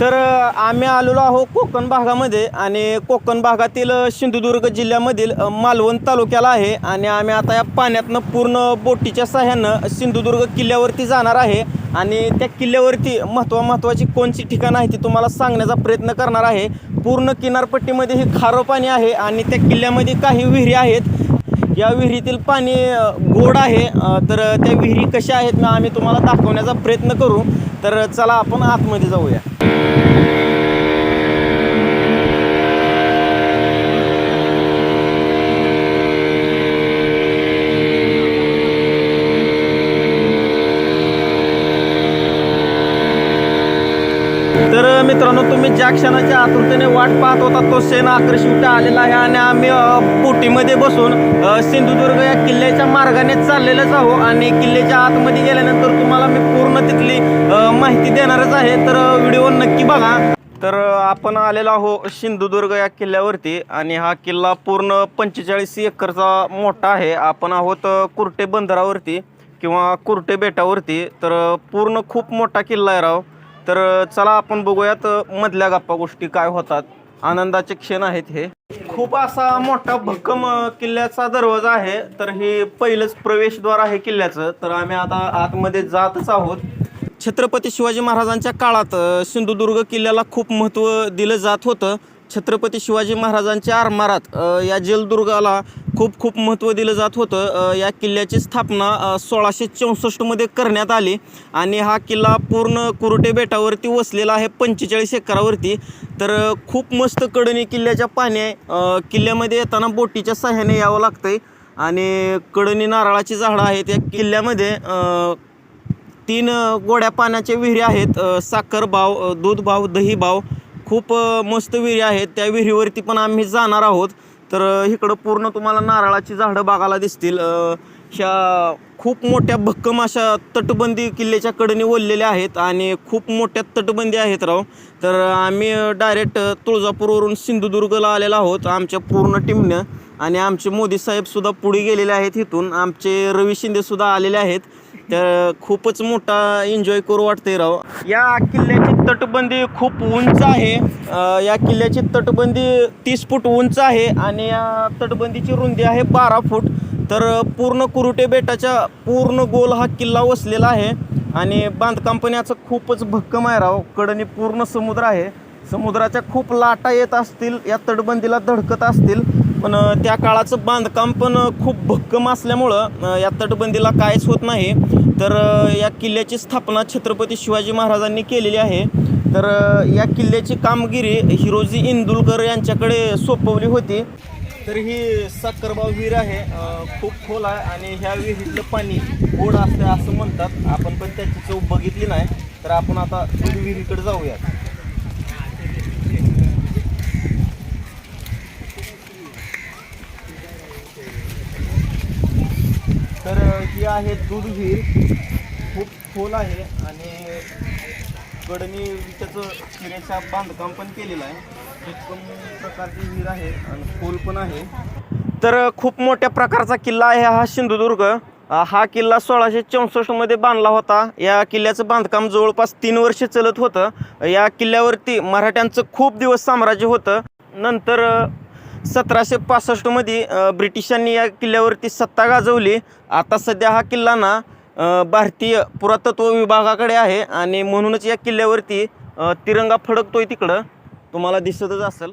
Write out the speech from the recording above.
तर आम्ही आलेलो आहो कोकण भागामध्ये आणि कोकण भागातील सिंधुदुर्ग जिल्ह्यामधील मालवण तालुक्याला आहे आणि आम्ही आता या पाण्यातनं पूर्ण बोटीच्या सहाय्यानं सिंधुदुर्ग किल्ल्यावरती जाणार आहे आणि त्या किल्ल्यावरती महत्त्वा महत्त्वाची कोणची ठिकाणं आहे ती तुम्हाला सांगण्याचा प्रयत्न करणार आहे. पूर्ण किनारपट्टीमध्ये हे खारं पाणी आहे आणि त्या किल्ल्यामध्ये काही विहिरी आहेत. या विहिरीतील पाणी गोड आहे तर त्या विहिरी कशा आहेत ना आम्ही तुम्हाला दाखवण्याचा प्रयत्न करू. तर चला आपण आतमध्ये जाऊया तर मित्रांनो तुम्ही ज्या क्षणाच्या आतुरतेने वाट पाहत होता तो सेन आकर्षित आलेला आहे आणि आम्ही पोटीमध्ये बोटीमध्ये बसून सिंधुदुर्ग या किल्ल्याच्या मार्गाने चाललेलंच आहो आणि किल्ल्याच्या आतमध्ये गेल्यानंतर तुम्हाला मी पूर्ण तिथली माहिती देणारच आहे. तर व्हिडिओ नक्की बघा. तर आपण आलेलो आहो सिंधुदुर्ग या किल्ल्यावरती आणि हा किल्ला पूर्ण पंचेचाळीस एकरचा मोठा आहे. आपण आहोत कुर्टे बंदरावरती किंवा कुर्टे बेटावरती. तर पूर्ण खूप मोठा किल्ला आहे राव. तर चला आपण बघूयात मधल्या गप्पा गोष्टी काय होतात. आनंदाचे क्षण आहेत हे. खूप असा मोठा भक्कम किल्ल्याचा दरवाजा आहे. तर हे पहिलंच प्रवेशद्वार आहे किल्ल्याचं. तर आम्ही आता आतमध्ये जातच आहोत. छत्रपती शिवाजी महाराजांच्या काळात सिंधुदुर्ग किल्ल्याला खूप महत्त्व दिलं जात होतं. छत्रपती शिवाजी महाराजांच्या आरमारात या जलदुर्गाला खूप खूप महत्त्व दिलं जात होतं. या किल्ल्याची स्थापना सोळाशे चौसष्टमध्ये करण्यात आली आणि हा किल्ला पूर्ण कुरटे बेटावरती वसलेला आहे पंचेचाळीस एकरावरती. तर खूप मस्त कडणी किल्ल्याच्या पाणी आहे किल्ल्यामध्ये येताना बोटीच्या सहाय्याने यावं लागतं आहे आणि कडणी नारळाची झाडं आहेत या किल्ल्यामध्ये तीन गोड्या पाण्याच्या विहिरी आहेत साखरभाव दूधभाव दहीभाव खूप मस्त विहिरी आहेत. त्या विहिरीवरती पण आम्ही जाणार आहोत. तर इकडं पूर्ण तुम्हाला नारळाची झाडं बघायला दिसतील. ह्या खूप मोठ्या भक्कम अशा तटबंदी किल्ल्याच्या कडेने ओललेल्या आहेत आणि खूप मोठ्या तटबंदी आहेत राव. तर आम्ही डायरेक्ट तुळजापूरवरून सिंधुदुर्गला आलेलो आहोत आमच्या पूर्ण टीमनं. आणि आमचे मोदी साहेबसुद्धा पुढे गेलेले आहेत इथून. आमचे रवी शिंदेसुद्धा आलेले आहेत. तर खूपच मोठा एन्जॉय करू वाटते राव. या किल्ल्याची तटबंदी खूप उंच आहे. या किल्ल्याची तटबंदी तीस फूट उंच आहे आणि या तटबंदीची रुंदी आहे बारा फूट. तर पूर्ण कुरुटे बेटाच्या पूर्ण गोल हा किल्ला वसलेला आहे आणि बांधकाम पण याचं खूपच भक्कम आहे राव. कडनी पूर्ण समुद्र आहे. समुद्राच्या खूप लाटा येत असतील या तटबंदीला धडकत असतील. पण त्या काळाचं बांधकाम पण खूप भक्कम असल्यामुळं या तटबंदीला काहीच होत नाही. तर या किल्ल्याची स्थापना छत्रपती शिवाजी महाराजांनी केलेली आहे. तर या किल्ल्याची कामगिरी हिरोजी इंदुलकर यांच्याकडे सोपवली होती. तर ही साखरबाव विहीर आहे. खूप खोल आहे आणि ह्या विहिरीतलं पाणी गोड असते असं म्हणतात. आपण पण त्याची चव बघितली नाही. तर आपण आता दूध विहिरीकडे जाऊयात. तर ही आहे दूध विहीर खूप खोल आहे आणि कडनी त्याचं किरेचा बांधकाम पण केलेलं आहे. उत्तम प्रकारची विहीर आहे आणि खोल पण आहे. तर खूप मोठ्या प्रकारचा किल्ला आहे हा सिंधुदुर्ग. हा किल्ला सोळाशे चौसष्टमध्ये बांधला होता. या किल्ल्याचं बांधकाम जवळपास तीन वर्ष चलत होतं. या किल्ल्यावरती मराठ्यांचं खूप दिवस साम्राज्य होतं. नंतर सतराशे पासष्टमध्ये ब्रिटिशांनी या किल्ल्यावरती सत्ता गाजवली. आता सध्या हा किल्ला ना भारतीय पुरातत्व विभागाकडे आहे आणि म्हणूनच या किल्ल्यावरती तिरंगा फडकतोय तिकडं. तुम्हाला दिसतच असेल.